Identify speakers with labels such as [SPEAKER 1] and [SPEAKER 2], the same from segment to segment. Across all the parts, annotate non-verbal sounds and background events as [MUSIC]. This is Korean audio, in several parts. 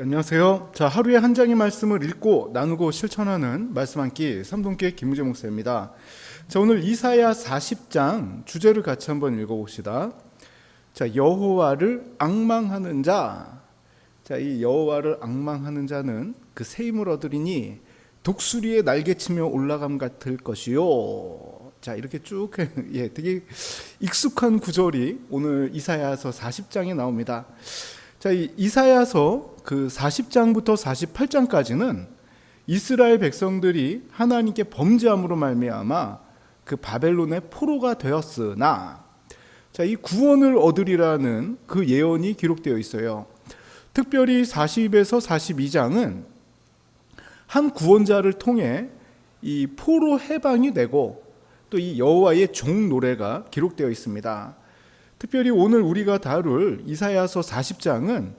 [SPEAKER 1] 네, 안녕하세요. 자, 하루에 한 장의 말씀을 읽고 나누고 실천하는 말씀 한 끼 삼동계 김우재 목사입니다. 자, 오늘 이사야 40장 주제를 같이 한번 읽어 봅시다. 자, 여호와를 악망하는 자. 자, 이 여호와를 악망하는 자는 그새 힘을 얻으리니 독수리의 날개치며 올라감 같을 것이요. 자, 이렇게 쭉 [LAUGHS] 예, 되게 익숙한 구절이 오늘 이사야서 40장에 나옵니다. 자, 이 이사야서 그 40장부터 48장까지는 이스라엘 백성들이 하나님께 범죄함으로 말미암아 그 바벨론의 포로가 되었으나 자, 이 구원을 얻으리라는 그 예언이 기록되어 있어요. 특별히 40에서 42장은 한 구원자를 통해 이 포로 해방이 되고 또 이 여호와의 종 노래가 기록되어 있습니다. 특별히 오늘 우리가 다룰 이사야서 40장은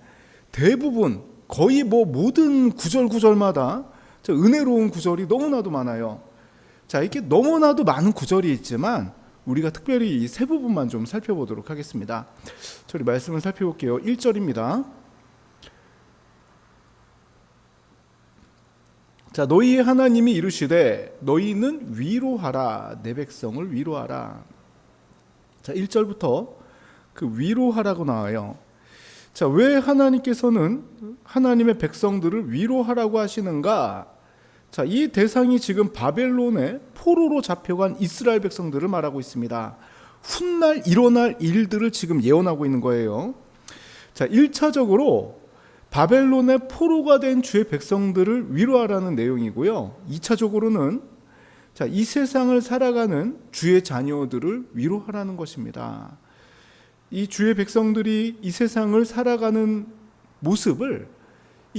[SPEAKER 1] 대부분 거의 뭐 모든 구절 구절마다 저 은혜로운 구절이 너무나도 많아요. 자, 이렇게 너무나도 많은 구절이 있지만 우리가 특별히 이 세 부분만 좀 살펴보도록 하겠습니다. 저리 말씀을 살펴볼게요. 1절입니다. 자, 너희 하나님이 이르시되 너희는 위로하라 내 백성을 위로하라. 자, 1절부터 그 위로하라고 나와요. 자, 왜 하나님께서는 하나님의 백성들을 위로하라고 하시는가? 자, 이 대상이 지금 바벨론의 포로로 잡혀간 이스라엘 백성들을 말하고 있습니다. 훗날 일어날 일들을 지금 예언하고 있는 거예요. 자, 1차적으로 바벨론의 포로가 된 주의 백성들을 위로하라는 내용이고요. 2차적으로는 자, 이 세상을 살아가는 주의 자녀들을 위로하라는 것입니다. 이 주의 백성들이 이 세상을 살아가는 모습을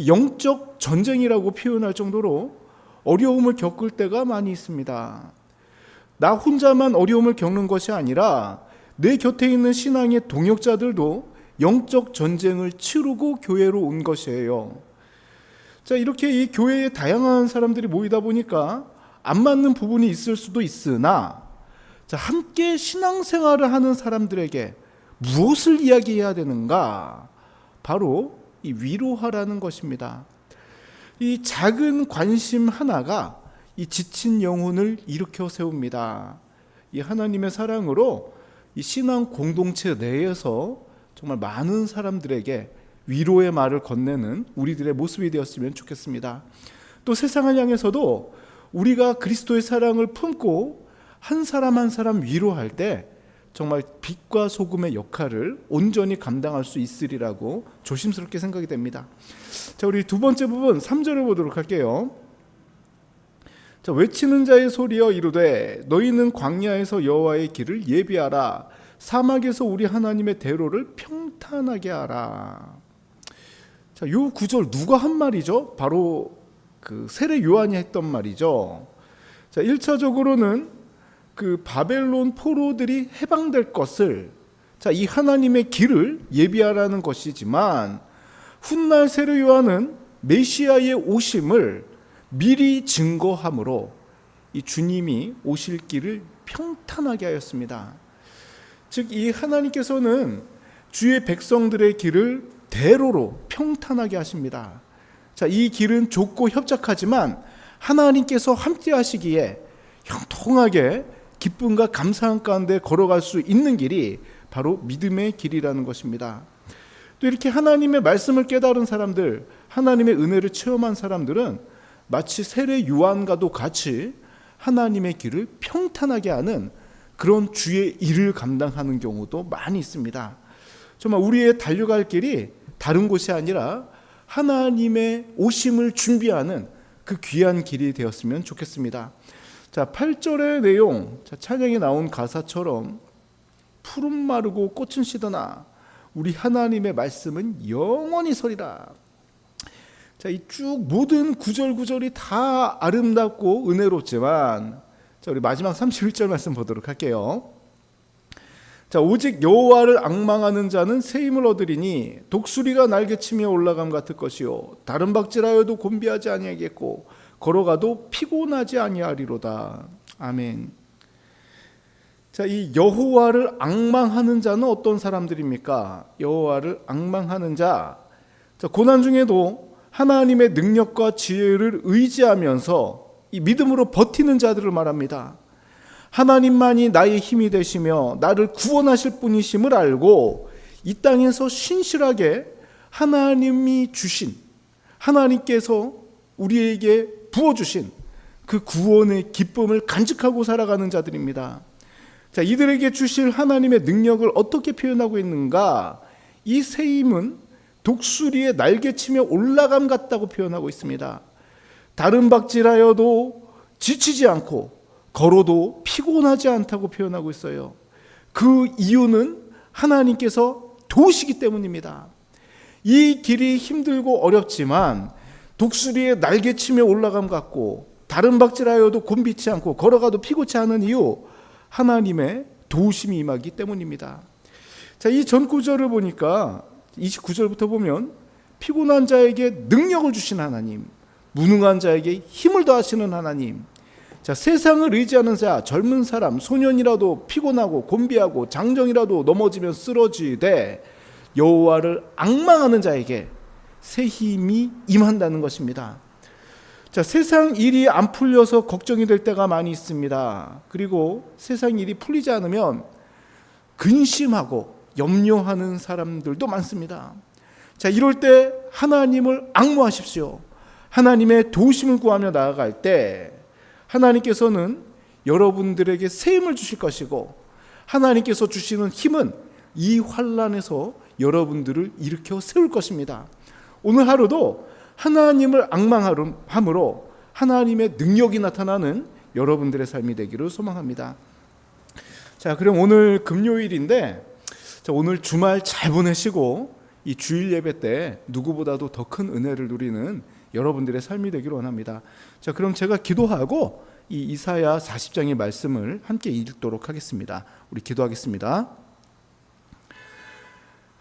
[SPEAKER 1] 영적 전쟁이라고 표현할 정도로 어려움을 겪을 때가 많이 있습니다. 나 혼자만 어려움을 겪는 것이 아니라 내 곁에 있는 신앙의 동역자들도 영적 전쟁을 치르고 교회로 온 것이에요. 자, 이렇게 이 교회에 다양한 사람들이 모이다 보니까 안 맞는 부분이 있을 수도 있으나 자, 함께 신앙생활을 하는 사람들에게 무엇을 이야기해야 되는가? 바로 이 위로하라는 것입니다. 이 작은 관심 하나가 이 지친 영혼을 일으켜 세웁니다. 이 하나님의 사랑으로 이 신앙 공동체 내에서 정말 많은 사람들에게 위로의 말을 건네는 우리들의 모습이 되었으면 좋겠습니다. 또 세상을 향해서도 우리가 그리스도의 사랑을 품고 한 사람 한 사람 위로할 때 정말 빛과 소금의 역할을 온전히 감당할 수 있으리라고 조심스럽게 생각이 됩니다. 자, 우리 두 번째 부분 3절을 보도록 할게요. 자, 외치는 자의 소리여 이르되 너희는 광야에서 여호와의 길을 예비하라 사막에서 우리 하나님의 대로를 평탄하게 하라. 자, 요 구절 누가 한 말이죠? 바로 그 세례 요한이 했던 말이죠. 자, 1차적으로는 그 바벨론 포로들이 해방될 것을 자, 이 하나님의 길을 예비하라는 것이지만 훗날 세례 요한은 메시아의 오심을 미리 증거함으로 이 주님이 오실 길을 평탄하게 하였습니다. 즉 이 하나님께서는 주의 백성들의 길을 대로로 평탄하게 하십니다. 자, 이 길은 좁고 협착하지만 하나님께서 함께 하시기에 형통하게 기쁨과 감사함 가운데 걸어갈 수 있는 길이 바로 믿음의 길이라는 것입니다. 또 이렇게 하나님의 말씀을 깨달은 사람들, 하나님의 은혜를 체험한 사람들은 마치 세례 요한과도 같이 하나님의 길을 평탄하게 하는 그런 주의 일을 감당하는 경우도 많이 있습니다. 정말 우리의 달려갈 길이 다른 곳이 아니라 하나님의 오심을 준비하는 그 귀한 길이 되었으면 좋겠습니다. 자, 8절의 내용, 자, 찬양에 나온 가사처럼 푸른 마르고 꽃은 시드나 우리 하나님의 말씀은 영원히 서리라. 자, 이 쭉 모든 구절 구절이 다 아름답고 은혜롭지만 자, 우리 마지막 31절 말씀 보도록 할게요. 자, 오직 여호와를 악망하는 자는 새 힘을 얻으리니 독수리가 날개치며 올라감 같을 것이요 다른 박질하여도 곤비하지 아니하겠고 걸어가도 피곤하지 아니하리로다. 아멘. 자, 이 여호와를 악망하는 자는 어떤 사람들입니까? 여호와를 악망하는 자. 자, 고난 중에도 하나님의 능력과 지혜를 의지하면서 이 믿음으로 버티는 자들을 말합니다. 하나님만이 나의 힘이 되시며 나를 구원하실 분이심을 알고 이 땅에서 신실하게 하나님이 주신 하나님께서 우리에게 부어 주신 그 구원의 기쁨을 간직하고 살아가는 자들입니다. 자, 이들에게 주실 하나님의 능력을 어떻게 표현하고 있는가? 이새 힘은 독수리의 날개치며 올라감 같다고 표현하고 있습니다. 다른 박질하여도 지치지 않고 걸어도 피곤하지 않다고 표현하고 있어요. 그 이유는 하나님께서 도우시기 때문입니다. 이 길이 힘들고 어렵지만 독수리의 날개치며 올라감 같고 다른 박질하여도 곤비치 않고 걸어가도 피곤치 않은 이유 하나님의 도우심이 임하기 때문입니다. 자, 이 전 구절을 보니까 29절부터 보면 피곤한 자에게 능력을 주신 하나님, 무능한 자에게 힘을 더하시는 하나님. 자, 세상을 의지하는 자, 젊은 사람, 소년이라도 피곤하고 곤비하고 장정이라도 넘어지면 쓰러지되 여호와를 악망하는 자에게 새 힘이 임한다는 것입니다. 자, 세상 일이 안 풀려서 걱정이 될 때가 많이 있습니다. 그리고 세상 일이 풀리지 않으면 근심하고 염려하는 사람들도 많습니다. 자, 이럴 때 하나님을 악무하십시오. 하나님의 도우심을 구하며 나아갈 때 하나님께서는 여러분들에게 새 힘을 주실 것이고 하나님께서 주시는 힘은 이 환란에서 여러분들을 일으켜 세울 것입니다. 오늘 하루도 하나님을 악망함으로 하나님의 능력이 나타나는 여러분들의 삶이 되기를 소망합니다. 자, 그럼 오늘 금요일인데 자, 오늘 주말 잘 보내시고 이 주일 예배 때 누구보다도 더 큰 은혜를 누리는 여러분들의 삶이 되기를 원합니다. 자, 그럼 제가 기도하고 이 이사야 40장의 말씀을 함께 읽도록 하겠습니다. 우리 기도하겠습니다.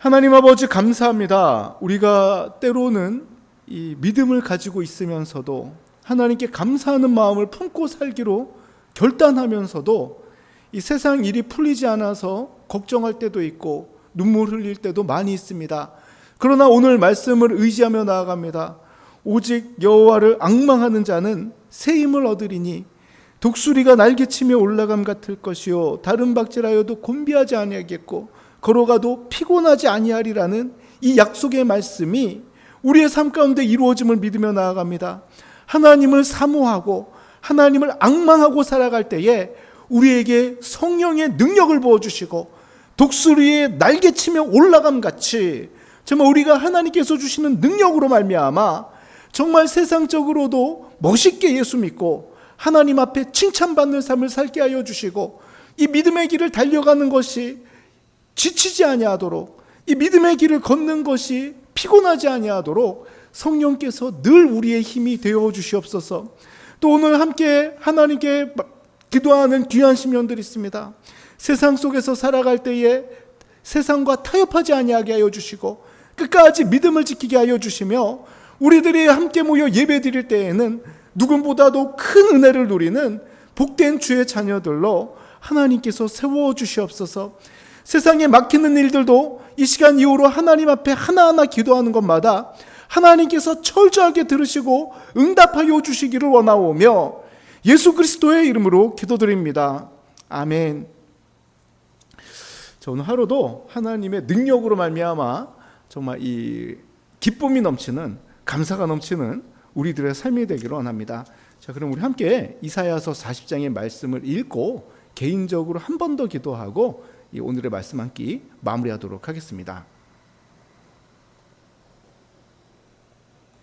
[SPEAKER 1] 하나님 아버지 감사합니다. 우리가 때로는 이 믿음을 가지고 있으면서도 하나님께 감사하는 마음을 품고 살기로 결단하면서도 이 세상 일이 풀리지 않아서 걱정할 때도 있고 눈물 흘릴 때도 많이 있습니다. 그러나 오늘 말씀을 의지하며 나아갑니다. 오직 여호와를 악망하는 자는 새 힘을 얻으리니 독수리가 날개치며 올라감 같을 것이요 다른 박질하여도 곤비하지 아니하겠고 걸어가도 피곤하지 아니하리라는 이 약속의 말씀이 우리의 삶 가운데 이루어짐을 믿으며 나아갑니다. 하나님을 사모하고 하나님을 악망하고 살아갈 때에 우리에게 성령의 능력을 부어 주시고 독수리의 날개치며 올라감 같이 정말 우리가 하나님께서 주시는 능력으로 말미암아 정말 세상적으로도 멋있게 예수 믿고 하나님 앞에 칭찬받는 삶을 살게 하여 주시고 이 믿음의 길을 달려가는 것이 지치지 아니하도록 이 믿음의 길을 걷는 것이 피곤하지 아니하도록 성령께서 늘 우리의 힘이 되어 주시옵소서. 또 오늘 함께 하나님께 기도하는 귀한 심령들이 있습니다. 세상 속에서 살아갈 때에 세상과 타협하지 아니하게 하여 주시고 끝까지 믿음을 지키게 하여 주시며 우리들이 함께 모여 예배 드릴 때에는 누군보다도 큰 은혜를 누리는 복된 주의 자녀들로 하나님께서 세워 주시옵소서. 세상에 막히는 일들도 이 시간 이후로 하나님 앞에 하나하나 기도하는 것마다 하나님께서 철저하게 들으시고 응답하여 주시기를 원하오며 예수 그리스도의 이름으로 기도드립니다. 아멘. 자, 오늘 하루도 하나님의 능력으로 말미암아 정말 이 기쁨이 넘치는 감사가 넘치는 우리들의 삶이 되기를 원합니다. 자, 그럼 우리 함께 이사야서 40장의 말씀을 읽고 개인적으로 한 번 더 기도하고 이 오늘의 말씀 한 끼 마무리하도록 하겠습니다.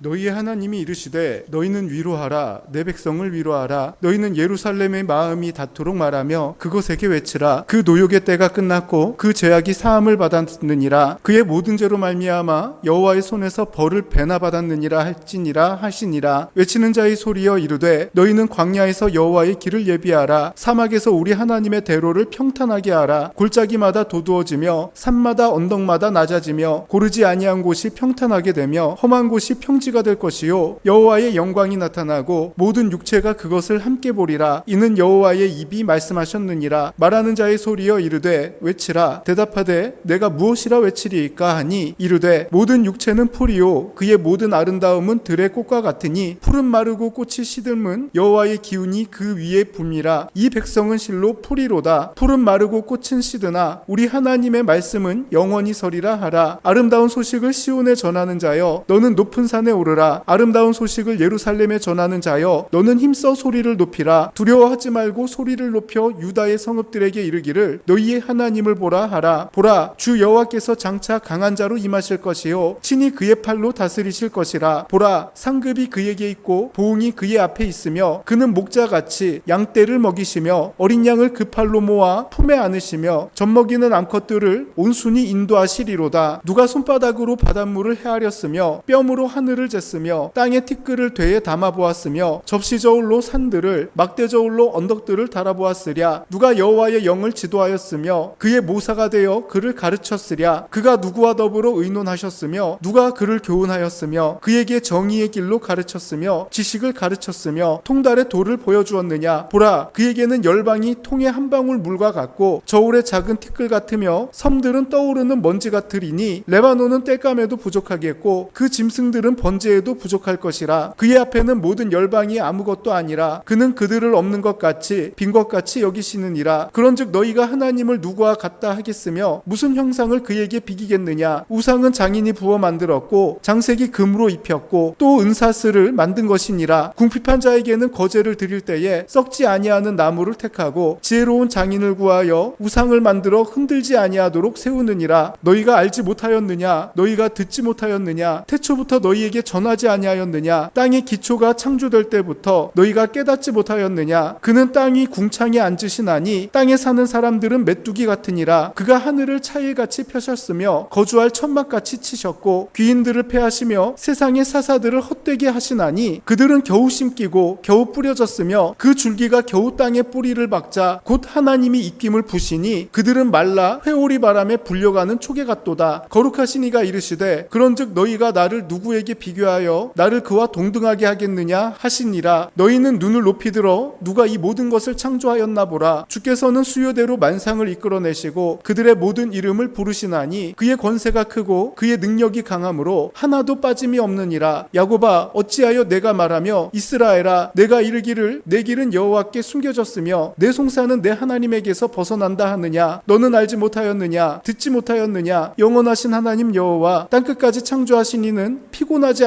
[SPEAKER 1] 너희의 하나님이 이르시되 너희는 위로하라. 내 백성을 위로하라. 너희는 예루살렘의 마음이 닿도록 말하며 그곳에게 외치라. 그 노역의 때가 끝났고 그 죄악이 사함을 받았느니라. 그의 모든 죄로 말미암아 여호와의 손에서 벌을 배나 받았느니라 할지니라 하시니라. 외치는 자의 소리여 이르되 너희는 광야에서 여호와의 길을 예비하라. 사막에서 우리 하나님의 대로를 평탄하게 하라. 골짜기마다 도두어지며 산마다 언덕마다 낮아지며 고르지 아니한 곳이 평탄하게 되며 험한 곳이 평지 표시가 될 것이요. 여호와의 영광이 나타나고 모든 육체가 그것을 함께 보리라. 이는 여호와의 입이 말씀하셨느니라. 말하는 자의 소리여 이르되 외치라. 대답하되 내가 무엇이라 외치리이까 하니 이르되 모든 육체는 풀이요. 그의 모든 아름다움은 들의 꽃과 같으니 푸른 마르고 꽃이 시들면 여호와의 기운이 그 위에 붐이라. 이 백성은 실로 풀이로다. 푸른 마르고 꽃은 시드나. 우리 하나님의 말씀은 영원히 서리라 하라. 아름다운 소식을 시온에 전하는 자여 너는 높은 산에 오르라. 아름다운 소식을 예루살렘에 전하는 자여 너는 힘써 소리를 높이라. 두려워하지 말고 소리를 높여 유다의 성읍들에게 이르기를 너희의 하나님을 보라 하라. 보라 주 여호와께서 장차 강한 자로 임하실 것이요. 친히 그의 팔로 다스리실 것이라. 보라 상급이 그에게 있고 보응이 그의 앞에 있으며 그는 목자같이 양떼를 먹이시며 어린 양을 그 팔로 모아 품에 안으시며 젖먹이는 암컷들을 온순히 인도하시리로다. 누가 손바닥으로 바닷물을 헤아렸으며 뼘으로 하늘을 쟀으며 땅의 티끌을 되에 담아 보았으며 접시 저울로 산들을 막대 저울로 언덕들을 달아 보았으랴. 누가 여호와의 영을 지도하였으며 그의 모사가 되어 그를 가르쳤으랴. 그가 누구와 더불어 의논하셨으며 누가 그를 교훈하였으며 그에게 정의의 길로 가르쳤으며 지식을 가르쳤으며 통달의 도를 보여주었느냐. 보라 그에게는 열방이 통의 한 방울 물과 같고 저울의 작은 티끌 같으며 섬들은 떠오르는 먼지 같으리니 레바논은 땔감에도 부족하겠고 그 짐승들은 번 제에도 부족할 것이라. 그의 앞에는 모든 열방이 아무것도 아니라 그는 그들을 없는 것 같이 빈 것 같이 여기시느니라. 그런즉 너희가 하나님을 누구와 같다 하겠으며 무슨 형상을 그에게 비기겠느냐? 우상은 장인이 부어 만들었고 장색이 금으로 입혔고 또 은사슬을 만든 것이니라. 궁핍한 자에게는 거제를 드릴 때에 썩지 아니하는 나무를 택하고 지혜로운 장인을 구하여 우상을 만들어 흔들지 아니하도록 세우느니라. 너희가 알지 못하였느냐? 너희가 듣지 못하였느냐? 태초부터 너희에게 전하지 아니하였느냐? 땅의 기초가 창조될 때부터 너희가 깨닫지 못하였느냐? 그는 땅이 궁창에 앉으시나니 땅에 사는 사람들은 메뚜기 같으니라. 그가 하늘을 차일같이 펴셨으며 거주할 천막같이 치셨고 귀인들을 패하시며 세상의 사사들을 헛되게 하시나니 그들은 겨우 심기고 겨우 뿌려졌으며 그 줄기가 겨우 땅에 뿌리를 박자 곧 하나님이 입김을 부시니 그들은 말라 회오리 바람에 불려가는 초계 같도다. 거룩하신 이가 이르시되 그런즉 너희가 나를 누구에게 비교 하여 나를 그와 동등하게 하겠느냐 하시니라. 너희는 눈을 높이 들어 누가 이 모든 것을 창조하였나 보라. 주께서는 수요대로 만상을 이끌어내시고 그들의 모든 이름을 부르시나니 그의 권세가 크고 그의 능력이 강함으로 하나도 빠짐이 없느니라. 야고바 어찌하여 내가 말하며 이스라엘아 내가 이르기를 내 길은 여호와께 숨겨졌으며 내 송사는 내 하나님에게서 벗어난다 하느냐? 너는 알지 못하였느냐? 듣지 못하였느냐? 영원하신 하나님 여호와 땅끝까지 창조하신 이는 피곤하지